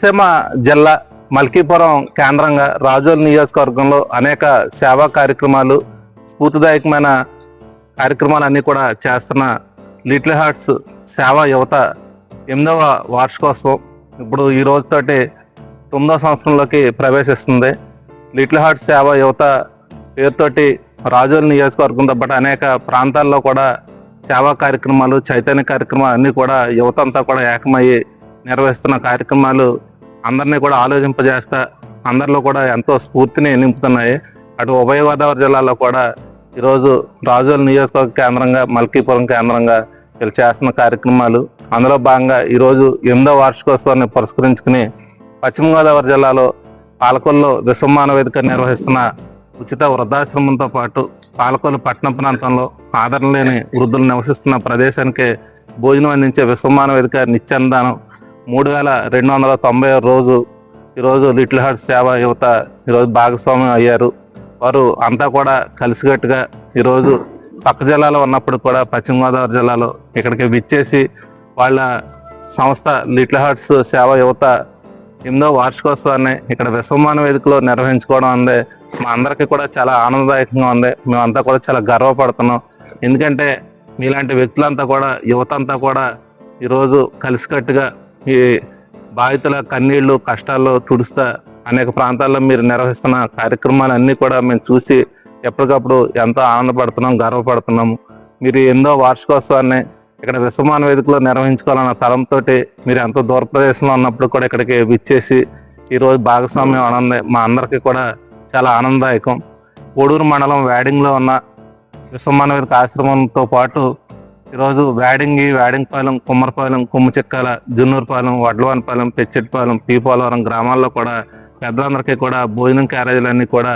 కోనసీమ జిల్లా మల్కీపురం కేంద్రంగా రాజోల్ నియోజకవర్గంలో అనేక సేవా కార్యక్రమాలు స్ఫూర్తిదాయకమైన కార్యక్రమాలన్నీ కూడా చేస్తున్న లిటిల్ హార్ట్స్ సేవా యువత ఎనిమిదవ వార్షికోత్సవం ఇప్పుడు ఈ రోజుతోటి తొమ్మిదవ సంవత్సరంలోకి ప్రవేశిస్తుంది. లిటిల్ హార్ట్స్ సేవా యువత పేరుతోటి రాజోల్ నియోజకవర్గంతో పాటు అనేక ప్రాంతాల్లో కూడా సేవా కార్యక్రమాలు చైతన్య కార్యక్రమాలు అన్నీ కూడా యువత అంతా కూడా ఏకమయ్యి నిర్వహిస్తున్న కార్యక్రమాలు అందరినీ కూడా ఆలోచింపజేస్తా అందరిలో కూడా ఎంతో స్ఫూర్తిని నింపుతున్నాయి. అటు ఉభయ గోదావరి జిల్లాలో కూడా ఈరోజు రాజోల్ నియోజకవర్గ కేంద్రంగా మల్కీపురం కేంద్రంగా వీళ్ళు చేస్తున్న కార్యక్రమాలు. అందులో భాగంగా ఈరోజు ఎనిమిదో వార్షికోత్సవాన్ని పురస్కరించుకుని పశ్చిమ గోదావరి జిల్లాలో పాలకొల్లో విశ్వమాన వేదిక నిర్వహిస్తున్న ఉచిత వృద్ధాశ్రమంతో పాటు పాలకొల్లు పట్టణ ప్రాంతంలో ఆదరణ లేని వృద్ధులు నివసిస్తున్న ప్రదేశానికి భోజనం అందించే విశ్వమాన వేదిక నిత్యాన్నదానం మూడు వేల రెండు వందల తొంభై రోజు ఈరోజు లిటిల్ హార్ట్ సేవ యువత ఈరోజు భాగస్వామ్యం అయ్యారు. వారు అంతా కూడా కలిసికట్టుగా ఈరోజు పక్క జిల్లాలో ఉన్నప్పుడు కూడా పశ్చిమ గోదావరి జిల్లాలో ఇక్కడికి విచ్చేసి వాళ్ళ సంస్థ లిటిల్ హార్ట్స్ సేవ యువత ఎనిమిదో వార్షికోత్సవాన్ని ఇక్కడ విశ్వమాన వేదికలో నిర్వహించుకోవడం ఉంది మా అందరికీ కూడా చాలా ఆనందదాయకంగా ఉంది. మేమంతా కూడా చాలా గర్వపడుతున్నాం. ఎందుకంటే మీలాంటి వ్యక్తులంతా కూడా యువత అంతా కూడా ఈరోజు కలిసికట్టుగా ఈ బాధితుల కన్నీళ్ళు కష్టాల్లో తుడుస్తా అనేక ప్రాంతాల్లో మీరు నిర్వహిస్తున్న కార్యక్రమాలన్నీ కూడా మేము చూసి ఎప్పటికప్పుడు ఎంతో ఆనందపడుతున్నాం గర్వపడుతున్నాము. మీరు ఎన్నో వార్షికోత్సవాన్ని ఇక్కడ విశ్వమాన వేదికలో నిర్వహించుకోవాలన్న తలంతో మీరు ఎంతో దూర ప్రదేశంలో ఉన్నప్పుడు కూడా ఇక్కడికి విచ్చేసి ఈరోజు భాగస్వామ్యం ఆనంద మా అందరికీ కూడా చాలా ఆనందదాయకం. కోడూరు మండలం వేడింగ్లో ఉన్న విశ్వమాన వేదిక ఆశ్రమంతో పాటు ఈరోజు వేడింగి వేడంగిపాలెం కుమ్మరపాలెం కుమ్మచెక్కాల జున్నూరుపాలెం వడ్లవానపాలెం పెచ్చెట్పాలెం పీపోలవరం గ్రామాల్లో కూడా పెద్దలందరికీ కూడా భోజనం క్యారేజీలన్నీ కూడా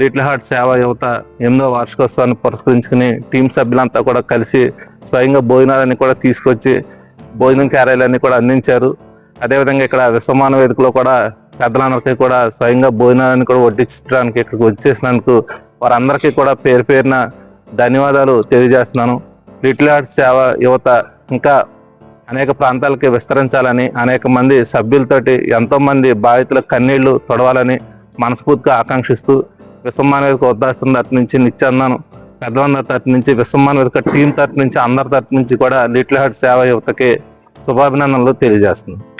లిటిల్ హార్ట్ సేవ యువత ఎనిమిదో వార్షికోత్సవాన్ని పురస్కరించుకుని టీం సభ్యులంతా కూడా కలిసి స్వయంగా భోజనాలన్నీ కూడా తీసుకొచ్చి భోజనం క్యారేజీలన్నీ కూడా అందించారు. అదేవిధంగా ఇక్కడ విశ్వమాన వేదికలో కూడా పెద్దలందరికీ కూడా స్వయంగా భోజనాలను కూడా వడ్డించడానికి ఇక్కడికి వచ్చేసినందుకు వారందరికీ కూడా పేరు పేరున ధన్యవాదాలు తెలియజేస్తున్నాను. లిటిల్ హార్ట్ సేవ యువత ఇంకా అనేక ప్రాంతాలకి విస్తరించాలని అనేక మంది సభ్యులతోటి ఎంతోమంది బాధితుల కన్నీళ్ళు తొడవాలని మనస్ఫూర్తిగా ఆకాంక్షిస్తూ విశ్వమాన ఉద్దాసం వద్దాస్తున్న తరపు నుంచి నిత్యాన్నాను పెద్దలందరి తరపు నుంచి విశ్వమానవేదిక టీం తరపు నుంచి అందరి తరపు నుంచి కూడా లిటిల్ హార్ట్ సేవ యువతకి శుభాభినందనలు తెలియజేస్తున్నాను